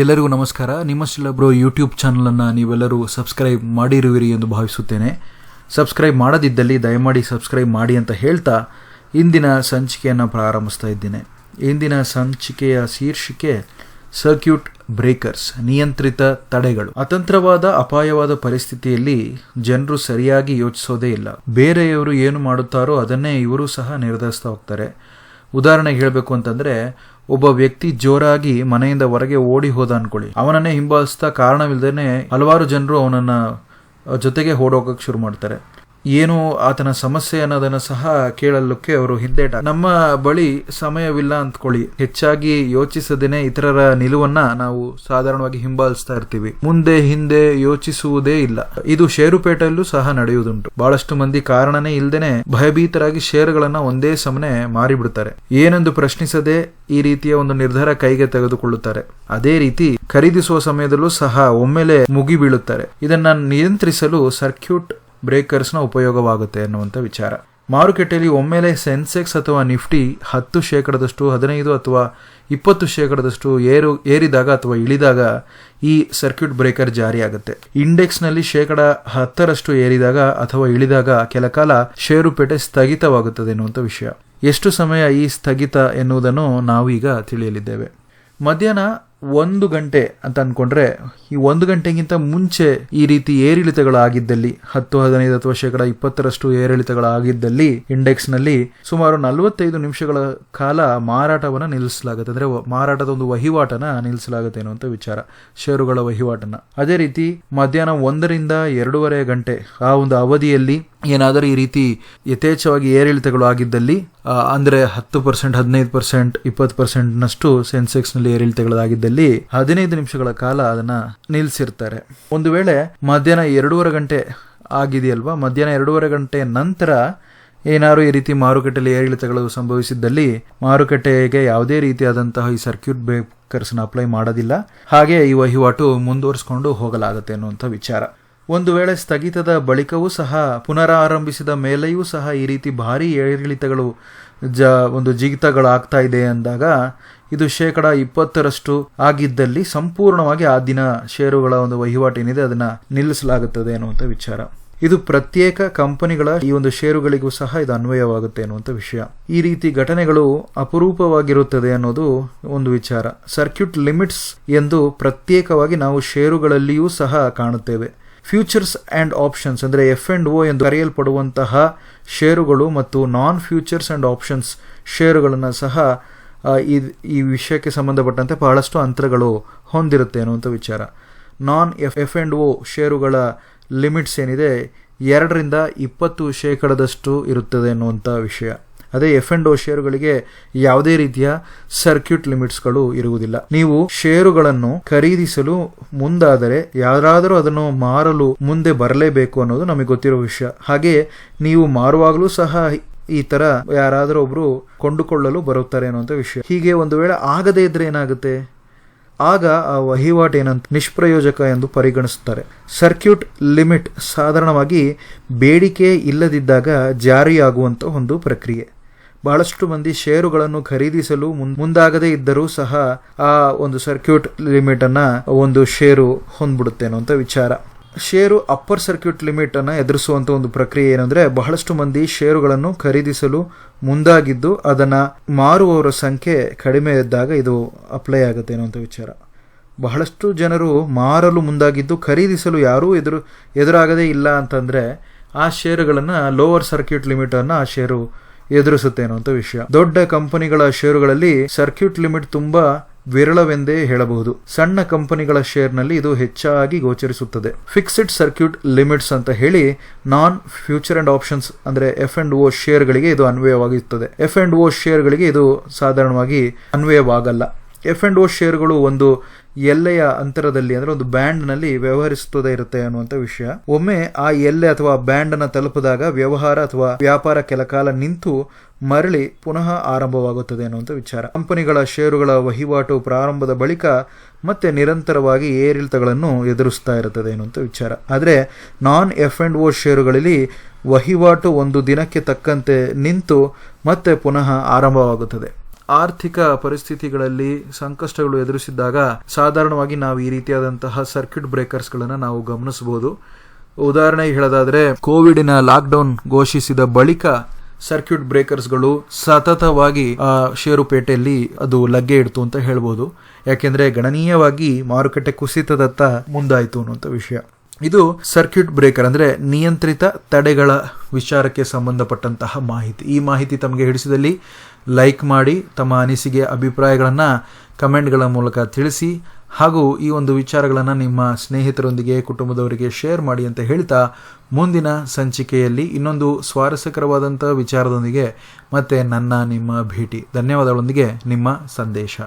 ಎಲ್ಲರಿಗೂ ನಮಸ್ಕಾರ. ನಿಮ್ಮಷ್ಟೊಬ್ಬರು ಯೂಟ್ಯೂಬ್ ಚಾನಲನ್ನು ನೀವೆಲ್ಲರೂ ಸಬ್ಸ್ಕ್ರೈಬ್ ಮಾಡಿರುವಿರಿ ಎಂದು ಭಾವಿಸುತ್ತೇನೆ. ಸಬ್ಸ್ಕ್ರೈಬ್ ಮಾಡದಿದ್ದಲ್ಲಿ ದಯಮಾಡಿ ಸಬ್ಸ್ಕ್ರೈಬ್ ಮಾಡಿ ಅಂತ ಹೇಳ್ತಾ ಇಂದಿನ ಸಂಚಿಕೆಯನ್ನು ಪ್ರಾರಂಭಿಸ್ತಾ ಇದ್ದೇನೆ. ಇಂದಿನ ಸಂಚಿಕೆಯ ಶೀರ್ಷಿಕೆ ಸರ್ಕ್ಯೂಟ್ ಬ್ರೇಕರ್ಸ್ ನಿಯಂತ್ರಿತ ತಡೆಗಳು. ಅತಂತ್ರವಾದ, ಅಪಾಯವಾದ ಪರಿಸ್ಥಿತಿಯಲ್ಲಿ ಜನರು ಸರಿಯಾಗಿ ಯೋಚಿಸೋದೇ ಇಲ್ಲ. ಬೇರೆಯವರು ಏನು ಮಾಡುತ್ತಾರೋ ಅದನ್ನೇ ಇವರು ಸಹ ನಿರ್ಧರಿಸ್ತಾ ಹೋಗ್ತಾರೆ. ಉದಾಹರಣೆಗೆ ಹೇಳಬೇಕು ಅಂತಂದ್ರೆ ಒಬ್ಬ ವ್ಯಕ್ತಿ ಜೋರಾಗಿ ಮನೆಯಿಂದ ಹೊರಗೆ ಓಡಿ ಹೋದ ಅನ್ಕೊಳ್ಳಿ. ಅವನನ್ನೇ ಹಿಂಬಾಲಿಸ್ತಾ ಕಾರಣವಿಲ್ಲದೇನೆ ಹಲವಾರು ಜನರು ಅವನನ್ನ ಜೊತೆಗೆ ಓಡೋಗಕ್ಕೆ ಶುರು ಮಾಡ್ತಾರೆ. ಏನು ಆತನ ಸಮಸ್ಯೆ ಅನ್ನೋದನ್ನ ಸಹ ಕೇಳಲಿಕ್ಕೆ ಅವರು ಹಿಂದೇಟ ನಮ್ಮ ಬಳಿ ಸಮಯವಿಲ್ಲ ಅಂದ್ಕೊಳ್ಳಿ ಹೆಚ್ಚಾಗಿ ಯೋಚಿಸದೇನೆ ಇತರರ ನಿಲುವನ್ನ ನಾವು ಸಾಧಾರಣವಾಗಿ ಹಿಂಬಾಲಿಸ್ತಾ ಇರ್ತೀವಿ. ಮುಂದೆ ಹಿಂದೆ ಯೋಚಿಸುವುದೇ ಇಲ್ಲ. ಇದು ಷೇರುಪೇಟೆಯಲ್ಲೂ ಸಹ ನಡೆಯುವುದುಂಟು. ಬಹಳಷ್ಟು ಮಂದಿ ಕಾರಣನೇ ಇಲ್ದೇನೆ ಭಯಭೀತರಾಗಿ ಷೇರುಗಳನ್ನ ಒಂದೇ ಸಮನೆ ಮಾರಿಬಿಡ್ತಾರೆ. ಏನೆಂದು ಪ್ರಶ್ನಿಸದೆ ಈ ರೀತಿಯ ಒಂದು ನಿರ್ಧಾರ ಕೈಗೆ ತೆಗೆದುಕೊಳ್ಳುತ್ತಾರೆ. ಅದೇ ರೀತಿ ಖರೀದಿಸುವ ಸಮಯದಲ್ಲೂ ಸಹ ಒಮ್ಮೆಲೆ ಮುಗಿ ಬೀಳುತ್ತಾರೆ ಇದನ್ನ ನಿಯಂತ್ರಿಸಲು ಸರ್ಕ್ಯೂಟ್ ಬ್ರೇಕರ್ಸ್ನ ಉಪಯೋಗವಾಗುತ್ತೆ ಅನ್ನುವಂಥ ವಿಚಾರ. ಮಾರುಕಟ್ಟೆಯಲ್ಲಿ ಒಮ್ಮೆಲೆ ಸೆನ್ಸೆಕ್ಸ್ ಅಥವಾ ನಿಫ್ಟಿ ಹತ್ತು ಶೇಕಡದಷ್ಟು, ಹದಿನೈದು ಅಥವಾ ಇಪ್ಪತ್ತು ಶೇಕಡದಷ್ಟು ಏರು, ಏರಿದಾಗ ಅಥವಾ ಇಳಿದಾಗ ಈ ಸರ್ಕ್ಯೂಟ್ ಬ್ರೇಕರ್ ಜಾರಿಯಾಗುತ್ತೆ. ಇಂಡೆಕ್ಸ್ನಲ್ಲಿ ಶೇಕಡ ಹತ್ತರಷ್ಟು ಏರಿದಾಗ ಅಥವಾ ಇಳಿದಾಗ ಕೆಲ ಕಾಲ ಷೇರುಪೇಟೆ ಸ್ಥಗಿತವಾಗುತ್ತದೆ ಎನ್ನುವಂಥ ವಿಷಯ. ಎಷ್ಟು ಸಮಯ ಈ ಸ್ಥಗಿತ ಎನ್ನುವುದನ್ನು ನಾವೀಗ ತಿಳಿಯಲಿದ್ದೇವೆ. ಮಧ್ಯಾಹ್ನ ಒಂದು ಗಂಟೆ ಅಂತ ಅನ್ಕೊಂಡ್ರೆ, ಈ ಒಂದು ಗಂಟೆಗಿಂತ ಮುಂಚೆ ಈ ರೀತಿ ಏರಿಳಿತಗಳಾಗಿದ್ದಲ್ಲಿ, ಹತ್ತು, ಹದಿನೈದು ಅಥವಾ ಶೇಕಡ ಇಪ್ಪತ್ತರಷ್ಟು ಏರಿಳಿತಗಳಾಗಿದ್ದಲ್ಲಿ ಇಂಡೆಕ್ಸ್ನಲ್ಲಿ ಸುಮಾರು ನಲವತ್ತೈದು ನಿಮಿಷಗಳ ಕಾಲ ಮಾರಾಟವನ್ನು ನಿಲ್ಲಿಸಲಾಗುತ್ತೆ. ಅಂದ್ರೆ ಮಾರಾಟದ ಒಂದು ವಹಿವಾಟನ ನಿಲ್ಲಿಸಲಾಗುತ್ತೆ ಅನ್ನುವಂಥ ವಿಚಾರ, ಷೇರುಗಳ ವಹಿವಾಟನ ಅದೇ ರೀತಿ ಮಧ್ಯಾಹ್ನ ಒಂದರಿಂದ ಎರಡೂವರೆ ಗಂಟೆ ಆ ಒಂದು ಅವಧಿಯಲ್ಲಿ ಏನಾದರೂ ಈ ರೀತಿ ಯಥೇಚ್ಛವಾಗಿ ಏರಿಳಿತಗಳು ಆಗಿದ್ದಲ್ಲಿ ಅಂದರೆ ಹತ್ತು ಪರ್ಸೆಂಟ್, ಹದಿನೈದು ಪರ್ಸೆಂಟ್, ಇಪ್ಪತ್ತು ಪರ್ಸೆಂಟ್ನಷ್ಟು ಸೆನ್ಸೆಕ್ಸ್ನಲ್ಲಿ ಸೆನ್ಸೆಕ್ಸ್ನಲ್ಲಿ ಏರಿಳಿತಗಳಾಗಿದ್ದಲ್ಲಿ ಹದಿನೈದು ನಿಮಿಷಗಳ ಕಾಲ ಅದನ್ನು ನಿಲ್ಲಿಸಿರ್ತಾರೆ ಒಂದು ವೇಳೆ ಮಧ್ಯಾಹ್ನ ಎರಡೂವರೆ ಗಂಟೆ ಆಗಿದೆಯಲ್ವಾ, ಮಧ್ಯಾಹ್ನ ಎರಡೂವರೆ ಗಂಟೆ ನಂತರ ಏನಾದರೂ ಈ ರೀತಿ ಮಾರುಕಟ್ಟೆಯಲ್ಲಿ ಏರಿಳಿತಗಳು ಸಂಭವಿಸಿದ್ದಲ್ಲಿ ಮಾರುಕಟ್ಟೆಗೆ ಯಾವುದೇ ರೀತಿಯಾದಂತಹ ಈ ಸರ್ಕ್ಯೂಟ್ ಬ್ರೇಕರ್ಸ್ನ ಅಪ್ಲೈ ಮಾಡೋದಿಲ್ಲ. ಹಾಗೆ ಈ ವಹಿವಾಟು ಮುಂದುವರಿಸಿಕೊಂಡು ಹೋಗಲಾಗುತ್ತೆ ಅನ್ನುವಂಥ ವಿಚಾರ. ಒಂದು ವೇಳೆ ಸ್ಥಗಿತದ ಬಳಿಕವೂ ಸಹ ಪುನರಾರಂಭಿಸಿದ ಮೇಲೆಯೂ ಸಹ ಈ ರೀತಿ ಭಾರೀ ಏರಿಳಿತಗಳು ಜ ಒಂದು ಜಿಗಿತಗಳಾಗ್ತಾ ಇದೆ ಅಂದಾಗ ಇದು ಶೇಕಡ ಇಪ್ಪತ್ತರಷ್ಟು ಆಗಿದ್ದಲ್ಲಿ ಸಂಪೂರ್ಣವಾಗಿ ಆ ದಿನ ಷೇರುಗಳ ಒಂದು ವಹಿವಾಟೇನಿದೆ ಅದನ್ನು ನಿಲ್ಲಿಸಲಾಗುತ್ತದೆ ಅನ್ನುವಂಥ ವಿಚಾರ. ಇದು ಪ್ರತ್ಯೇಕ ಕಂಪನಿಗಳ ಈ ಒಂದು ಷೇರುಗಳಿಗೂ ಸಹ ಇದು ಅನ್ವಯವಾಗುತ್ತೆ ಅನ್ನುವಂಥ ವಿಷಯ. ಈ ರೀತಿ ಘಟನೆಗಳು ಅಪರೂಪವಾಗಿರುತ್ತದೆ ಅನ್ನೋದು ಒಂದು ವಿಚಾರ. ಸರ್ಕ್ಯೂಟ್ ಲಿಮಿಟ್ಸ್ ಎಂದು ಪ್ರತ್ಯೇಕವಾಗಿ ನಾವು ಷೇರುಗಳಲ್ಲಿಯೂ ಸಹ ಕಾಣುತ್ತೇವೆ. ಫ್ಯೂಚರ್ಸ್ ಆ್ಯಂಡ್ ಆಪ್ಷನ್ಸ್ ಅಂದರೆ ಎಫ್ ಆ್ಯಂಡ್ ಒ ಎಂದು ಕರೆಯಲ್ಪಡುವಂತಹ ಷೇರುಗಳು ಮತ್ತು ನಾನ್ ಫ್ಯೂಚರ್ಸ್ ಆ್ಯಂಡ್ ಆಪ್ಷನ್ಸ್ ಷೇರುಗಳನ್ನು ಸಹ ಈ ಈ ವಿಷಯಕ್ಕೆ ಸಂಬಂಧಪಟ್ಟಂತೆ ಬಹಳಷ್ಟು ಅಂತರಗಳು ಹೊಂದಿರುತ್ತೆ ಅನ್ನುವಂಥ ವಿಚಾರ. Non F F and O ಷೇರುಗಳ ಲಿಮಿಟ್ಸ್ ಏನಿದೆ, ಎರಡರಿಂದ ಇಪ್ಪತ್ತು ಶೇಕಡದಷ್ಟು ಇರುತ್ತದೆ ಅನ್ನುವಂಥ ವಿಷಯ. ಅದೇ ಎಫ್ ಅಂಡ್ ಓ ಶೇರುಗಳಿಗೆ ಯಾವುದೇ ರೀತಿಯ ಸರ್ಕ್ಯೂಟ್ ಲಿಮಿಟ್ಸ್ಗಳು ಇರುವುದಿಲ್ಲ. ನೀವು ಶೇರುಗಳನ್ನು ಖರೀದಿಸಲು ಮುಂದಾದರೆ ಯಾರಾದರೂ ಅದನ್ನು ಮಾರಲು ಮುಂದೆ ಬರಲೇಬೇಕು ಅನ್ನೋದು ನಮಗೆ ಗೊತ್ತಿರೋ ವಿಷಯ. ಹಾಗೆ ನೀವು ಮಾರುವಾಗಲೂ ಸಹ ಈ ತರ ಯಾರಾದರೂ ಒಬ್ರು ಕೊಂಡುಕೊಳ್ಳಲು ಬರುತ್ತಾರೆ ಅನ್ನುವಂಥ ವಿಷಯ. ಹೀಗೆ ಒಂದು ವೇಳೆ ಆಗದೇ ಇದ್ರೆ ಏನಾಗುತ್ತೆ? ಆಗ ಆ ವಹಿವಾಟು ಏನಂತ ನಿಷ್ಪ್ರಯೋಜಕ ಎಂದು ಪರಿಗಣಿಸುತ್ತಾರೆ. ಸರ್ಕ್ಯೂಟ್ ಲಿಮಿಟ್ ಸಾಧಾರಣವಾಗಿ ಬೇಡಿಕೆ ಇಲ್ಲದಿದ್ದಾಗ ಜಾರಿಯಾಗುವಂಥ ಒಂದು ಪ್ರಕ್ರಿಯೆ. ಬಹಳಷ್ಟು ಮಂದಿ ಷೇರುಗಳನ್ನು ಖರೀದಿಸಲು ಮುಂದಾಗದೇ ಇದ್ದರೂ ಸಹ ಆ ಒಂದು ಸರ್ಕ್ಯೂಟ್ ಲಿಮಿಟ್ ಅನ್ನ ಒಂದು ಷೇರು ಹೊಂದ್ಬಿಡುತ್ತೆ ಅಂತ ವಿಚಾರ. ಷೇರು ಅಪ್ಪರ್ ಸರ್ಕ್ಯೂಟ್ ಲಿಮಿಟ್ ಅನ್ನ ಎದುರಿಸುವಂತ ಒಂದು ಪ್ರಕ್ರಿಯೆ ಏನಂದ್ರೆ ಬಹಳಷ್ಟು ಮಂದಿ ಷೇರುಗಳನ್ನು ಖರೀದಿಸಲು ಮುಂದಾಗಿದ್ದು ಅದನ್ನ ಮಾರುವವರ ಸಂಖ್ಯೆ ಕಡಿಮೆ ಇದ್ದಾಗ ಇದು ಅಪ್ಲೈ ಆಗುತ್ತೆ ಅಂತ ವಿಚಾರ. ಬಹಳಷ್ಟು ಜನರು ಮಾರಲು ಮುಂದಾಗಿದ್ದು ಖರೀದಿಸಲು ಯಾರೂ ಎದುರು, ಎದುರಾಗದೇ ಇಲ್ಲ ಅಂತಂದ್ರೆ ಆ ಷೇರುಗಳನ್ನು ಲೋವರ್ ಸರ್ಕ್ಯೂಟ್ ಲಿಮಿಟ್ ಅನ್ನ ಆ ಷೇರು ಎದುರಿಸುತ್ತೆ ಅಂತ ವಿಷಯ. ದೊಡ್ಡ ಕಂಪನಿಗಳ ಷೇರುಗಳಲ್ಲಿ ಸರ್ಕ್ಯೂಟ್ ಲಿಮಿಟ್ ತುಂಬಾ ವಿರಳವೆಂದೇ ಹೇಳಬಹುದು. ಸಣ್ಣ ಕಂಪನಿಗಳ ಶೇರ್ನಲ್ಲಿ ಇದು ಹೆಚ್ಚಾಗಿ ಗೋಚರಿಸುತ್ತದೆ. ಫಿಕ್ಸ್ಡ್ ಸರ್ಕ್ಯೂಟ್ ಲಿಮಿಟ್ಸ್ ಅಂತ ಹೇಳಿ ನಾನ್ ಫ್ಯೂಚರ್ ಅಂಡ್ ಆಪ್ಷನ್ಸ್ ಅಂದ್ರೆ ಎಫ್ ಅಂಡ್ ಓ ಶೇರ್ಗಳಿಗೆ ಇದು ಅನ್ವಯವಾಗಿರುತ್ತದೆ ಎಫ್ ಅಂಡ್ ಓ ಶೇರ್ಗಳಿಗೆ ಇದು ಸಾಧಾರಣವಾಗಿ ಅನ್ವಯವಾಗಲ್ಲ. ಎಫ್ ಆ್ಯಂಡ್ ಓ ಶೇರ್ಗಳು ಒಂದು ಎಲ್ಲೆಯ ಅಂತರದಲ್ಲಿ, ಅಂದರೆ ಒಂದು ಬ್ಯಾಂಡ್ನಲ್ಲಿ ವ್ಯವಹರಿಸುತ್ತದೆ ಇರುತ್ತೆ ಅನ್ನುವಂಥ ವಿಷಯ. ಒಮ್ಮೆ ಆ ಎಲ್ಲೆ ಅಥವಾ ಬ್ಯಾಂಡ್ ಅನ್ನ ತಲುಪಿದಾಗ ವ್ಯವಹಾರ ಅಥವಾ ವ್ಯಾಪಾರ ಕೆಲ ಕಾಲ ನಿಂತು ಮರಳಿ ಪುನಃ ಆರಂಭವಾಗುತ್ತದೆ ಅನ್ನುವಂಥ ವಿಚಾರ. ಕಂಪನಿಗಳ ಷೇರುಗಳ ವಹಿವಾಟು ಪ್ರಾರಂಭದ ಬಳಿಕ ಮತ್ತೆ ನಿರಂತರವಾಗಿ ಏರಿಳಿತಗಳನ್ನು ಎದುರಿಸ್ತಾ ಇರುತ್ತದೆ ಅನ್ನುವಂಥ ವಿಚಾರ. ಆದರೆ ನಾನ್ ಎಫ್ ಆ್ಯಂಡ್ ಓ ಷೇರುಗಳಲ್ಲಿ ವಹಿವಾಟು ಒಂದು ದಿನಕ್ಕೆ ತಕ್ಕಂತೆ ನಿಂತು ಮತ್ತೆ ಪುನಃ ಆರಂಭವಾಗುತ್ತದೆ. ಆರ್ಥಿಕ ಪರಿಸ್ಥಿತಿಗಳಲ್ಲಿ ಸಂಕಷ್ಟಗಳು ಎದುರಿಸಿದ್ದಾಗ ಸಾಧಾರಣವಾಗಿ ನಾವು ಈ ರೀತಿಯಾದಂತಹ ಸರ್ಕ್ಯೂಟ್ ಬ್ರೇಕರ್ಸ್ಗಳನ್ನು ನಾವು ಗಮನಿಸಬಹುದು. ಉದಾಹರಣೆಗೆ ಹೇಳೋದಾದರೆ, ಕೋವಿಡಿನ ಲಾಕ್ಡೌನ್ ಘೋಷಿಸಿದ ಬಳಿಕ ಸರ್ಕ್ಯೂಟ್ ಬ್ರೇಕರ್ಸ್ಗಳು ಸತತವಾಗಿ ಆ ಷೇರುಪೇಟೆಯಲ್ಲಿ ಅದು ಲಗ್ಗೆ ಇಡ್ತು ಅಂತ ಹೇಳ್ಬೋದು. ಯಾಕೆಂದರೆ ಗಣನೀಯವಾಗಿ ಮಾರುಕಟ್ಟೆ ಕುಸಿತದತ್ತ ಮುಂದಾಯಿತು ಅನ್ನುವಂಥ ವಿಷಯ. ಇದು ಸರ್ಕ್ಯೂಟ್ ಬ್ರೇಕರ್ ಅಂದ್ರೆ ನಿಯಂತ್ರಿತ ತಡೆಗಳ ವಿಚಾರಕ್ಕೆ ಸಂಬಂಧಪಟ್ಟಂತಹ ಮಾಹಿತಿ. ಈ ಮಾಹಿತಿ ತಮಗೆ ಹಿಡಿಸಿದಲ್ಲಿ ಲೈಕ್ ಮಾಡಿ, ತಮ್ಮ ಅನಿಸಿಕೆ ಅಭಿಪ್ರಾಯಗಳನ್ನು ಕಮೆಂಟ್ಗಳ ಮೂಲಕ ತಿಳಿಸಿ ಹಾಗೂ ಈ ಒಂದು ವಿಚಾರಗಳನ್ನು ನಿಮ್ಮ ಸ್ನೇಹಿತರೊಂದಿಗೆ, ಕುಟುಂಬದವರಿಗೆ ಶೇರ್ ಮಾಡಿ ಅಂತ ಹೇಳ್ತಾ ಮುಂದಿನ ಸಂಚಿಕೆಯಲ್ಲಿ ಇನ್ನೊಂದು ಸ್ವಾರಸ್ಯಕರವಾದಂಥ ವಿಚಾರದೊಂದಿಗೆ ಮತ್ತೆ ನನ್ನ ನಿಮ್ಮ ಭೇಟಿ. ಧನ್ಯವಾದಗಳೊಂದಿಗೆ ನಿಮ್ಮ ಸಂದೇಶ.